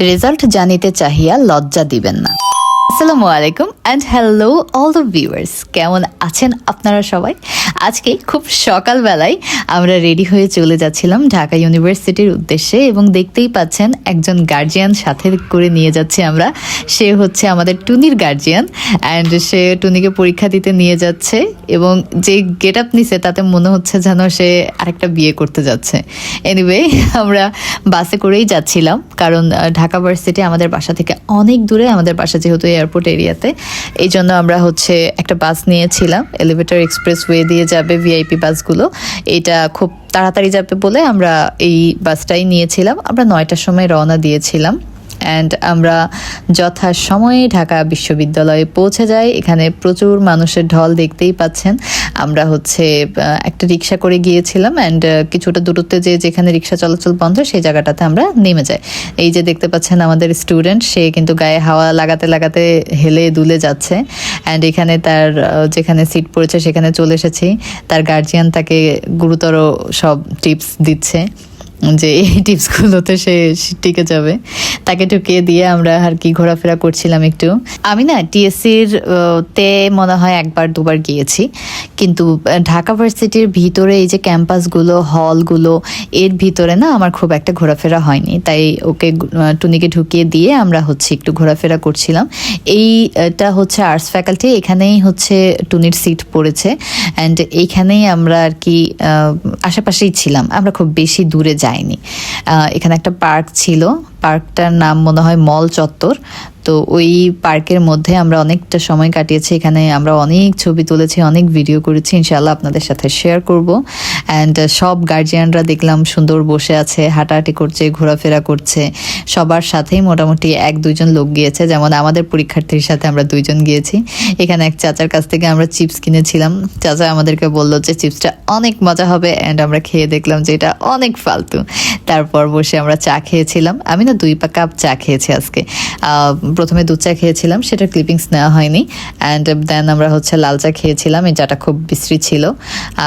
Result জানিতে চাহিয়া লজ্জা দিবেন না। আসসালামু আলাইকুম and hello all the viewers কেমন আছেন আপনারা সবাই? আজকে খুব সকালবেলায় আমরা রেডি হয়ে চলে যাচ্ছিলাম ঢাকা ইউনিভার্সিটির উদ্দেশ্যে এবং দেখতেই পাচ্ছেন একজন গার্জিয়ান সাথে করে নিয়ে যাচ্ছি আমরা। সে হচ্ছে আমাদের টুনির গার্জিয়ান অ্যান্ড সে টুনিকে পরীক্ষা দিতে নিয়ে যাচ্ছে এবং যে গেট আপ নিছে তাতে মনে হচ্ছে যেন সে আরেকটা বিয়ে করতে যাচ্ছে। এনিওয়ে আমরা বাসে করেই যাচ্ছিলাম কারণ ঢাকা ভার্সিটি আমাদের বাসা থেকে অনেক দূরে। আমাদের বাসা যেহেতু এয়ারপোর্ট এরিয়াতে এই জন্য আমরা হচ্ছে একটা বাস নিয়েছিলাম এলিভেটর এক্সপ্রেস ওয়ে দিয়ে যাবে ভিআইপি বাসগুলো এটা খুব তাড়াতাড়ি যাবে বলে আমরা এই বাসটাই নিয়েছিলাম। আমরা নয়টার সময় রওনা দিয়েছিলাম। অ্যান্ড আমরা যথা সময়ে ঢাকা বিশ্ববিদ্যালয়ে পৌঁছে যাই। এখানে প্রচুর মানুষের ঢল দেখতেই পাচ্ছেন। আমরা হচ্ছে একটা রিক্সা করে গিয়েছিলাম অ্যান্ড কিছুটা দূরত্বে যে যেখানে রিক্সা চলাচল বন্ধ সেই জায়গাটাতে আমরা নেমে যাই। এই যে দেখতে পাচ্ছেন আমাদের স্টুডেন্ট সে কিন্তু গায়ে হাওয়া লাগাতে লাগাতে হেলে দুলে যাচ্ছে অ্যান্ড এখানে তার যেখানে সিট পড়েছে সেখানে চলে এসেছি। তার গার্জিয়ান তাকে গুরুতর সব টিপস দিচ্ছে যে এই টিপসগুলোতে সে টিকে যাবে। তাকে ঢুকিয়ে দিয়ে আমরা আর কি ঘোরাফেরা করছিলাম একটু। আমি না টিএসসির তে মনে হয় একবার, দুবার গিয়েছি। কিন্তু ঢাকা ভার্সিটির ভিতরে এই যে ক্যাম্পাসগুলো, হলগুলো, এর ভিতরে না আমার খুব একটা ঘোরাফেরা হয়নি। তাই ওকে টুনিকে ঢুকিয়ে দিয়ে আমরা হচ্ছে একটু ঘোরাফেরা করছিলাম। এইটা হচ্ছে আর্টস ফ্যাকাল্টি, এখানেই হচ্ছে টুনির সিট পড়েছে। অ্যান্ড এইখানেই আমরা আর কি আশেপাশেই ছিলাম। আমরা খুব বেশি দূরে যাইনি। এখানে একটা পার্ক ছিল। পার্কটার নাম মনে হয় মল চত্বর। তো ওই পার্কের মধ্যে আমরা অনেকটা সময় কাটিয়েছি। এখানে আমরা অনেক ছবি তুলেছি, অনেক ভিডিও করেছি। ইনশাল্লাহ আপনাদের সাথে শেয়ার করব। অ্যান্ড সব গার্জিয়ানরা দেখলাম সুন্দর বসে আছে, হাঁটাহাঁটি করছে, ঘোরাফেরা করছে। সবার সাথেই মোটামুটি এক দুইজন লোক গিয়েছে। যেমন আমাদের পরীক্ষার্থীর সাথে আমরা দুইজন গিয়েছি। এখানে এক চাচার কাছ থেকে আমরা চিপস কিনেছিলাম। চাচা আমাদেরকে বলল যে চিপসটা অনেক মজা হবে। অ্যান্ড আমরা খেয়ে দেখলাম যে, এটা অনেক ফালতু। তারপর বসে আমরা চা খেয়েছিলাম। আমি না দুই পা কাপ চা খেয়েছি আজকে। প্রথমে দুধ চা খেয়েছিলাম, সেটার ক্লিপিংস নেওয়া হয়নি। অ্যান্ড দেন আমরা হচ্ছে লাল চা খেয়েছিলাম, এই চাটা খুব বিশ্রী ছিল।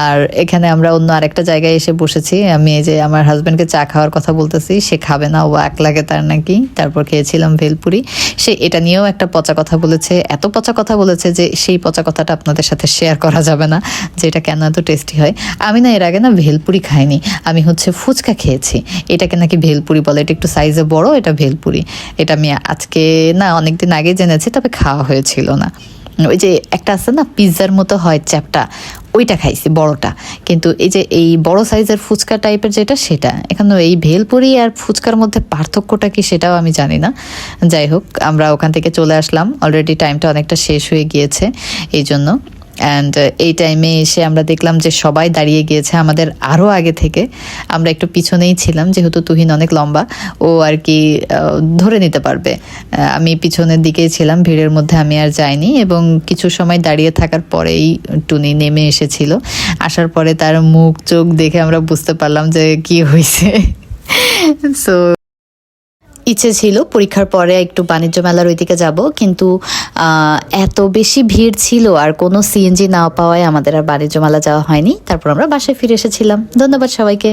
আর এখানে আমরা অন্য আরেকটা জায়গায় এসে বসেছি। আমি এই যে আমার হাজব্যান্ডকে চা খাওয়ার কথা বলতেছি, সে খাবে না, ও এক লাগে তার নাকি। তারপর খেয়েছিলাম ভেলপুরি। সে এটা নিয়েও একটা পচা কথা বলেছে, এত পচা কথা বলেছে যে সেই পচা কথাটা আপনাদের সাথে শেয়ার করা যাবে না, যে এটা কেন এত টেস্টি হয়। আমি না এর আগে না ভেলপুরি খাইনি, আমি হচ্ছে ফুচকা খেয়েছি। এটাকে নাকি ভেলপুরি বলে, এটা একটু সাইজে বড়, এটা ভেলপুরি। এটা আমি আজকে না, অনেকদিন আগে জেনেছি, তবে খাওয়া হয়েছিল না। ওই যে একটা আছে না, পিৎজার মতো হয় চ্যাপটা, ওইটা খাইছি, বড়টা। কিন্তু এই যে এই বড় সাইজের ফুচকা টাইপের যেটা, সেটা। এখানে এই ভেলপুরি আর ফুচকার মধ্যে পার্থক্যটা কি সেটাও আমি জানি না। যাই হোক, আমরা ওখান থেকে চলে আসলাম। অলরেডি টাইমটা অনেকটা শেষ হয়ে গিয়েছে, এই জন্য। অ্যান্ড এই টাইমে এসে আমরা দেখলাম যে সবাই দাঁড়িয়ে গিয়েছে আমাদের আরও আগে থেকে। আমরা একটু পিছনেই ছিলাম, যেহেতু তুহিন অনেক লম্বা, ও আর কি ধরে নিতে পারবে। আমি পিছনের দিকেই ছিলাম, ভিড়ের মধ্যে আমি আর যাইনি এবং কিছু সময় দাঁড়িয়ে থাকার পরেই টুনি নেমে এসেছিল। আসার পরে তার মুখ চোখ দেখে আমরা বুঝতে পারলাম যে কি হয়েছে সো ইচ্ছে ছিল পরীক্ষার পরে একটু বাণিজ্য মেলার ওইদিকে যাব, কিন্তু এত বেশি ভিড় ছিল আর কোনো সিএনজি না পাওয়ায় আমাদের আর বাণিজ্য মেলা যাওয়া হয়নি। তারপর আমরা বাসায় ফিরে এসেছিলাম। ধন্যবাদ সবাইকে।